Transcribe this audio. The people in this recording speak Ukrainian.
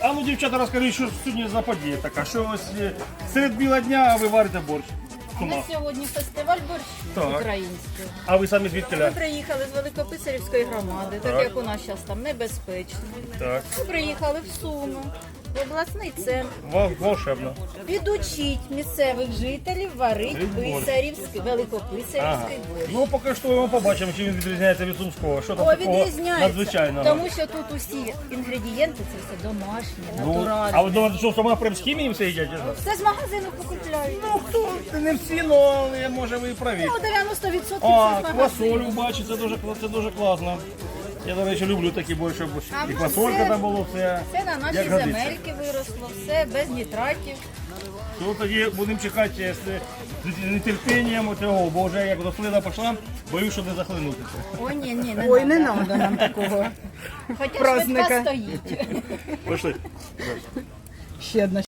А ну, дівчата, розкажіть, що сьогодні за подія така, що ось е, серед біла дня ви варите борщ. У нас сьогодні фестиваль борщу Так. український. А ви самі звідки? Ми приїхали з Великописарівської громади, так, Так. як у нас зараз там небезпечно. Так. Ми приїхали в Суми, в обласний центр, Вол- Волшебно. підучить місцевих жителів варити Борщ. писарівський, Ага. великописарівський борщ. Ну, поки що ми побачимо, чи він відрізняється від сумського. Що там О, такого відрізняється, надзвичайного. тому що тут усі інгредієнти це все домашні, Ну, а ви думаєте, що сама прям з хімією все їдять? Все з магазину покупляють. Ну, хто? Не всі, але може ви і праві. Ну, 90% все з А, магазину. квасолю бачу, це дуже, кла- це дуже класно. Я, до речі, люблю такі більше, бо А і квасолька це- там було, все. Це на наші як годиться. земельки виросло, все без нітратів. Ну тоді будемо чекати з нетерпінням цього, бо вже як рослина пішла, боюсь, щоб не захлинутися. Ой, ні, ні, не Ой, не надо. треба нам такого Хоча праздника. швидка стоїть. Пішли. ще одна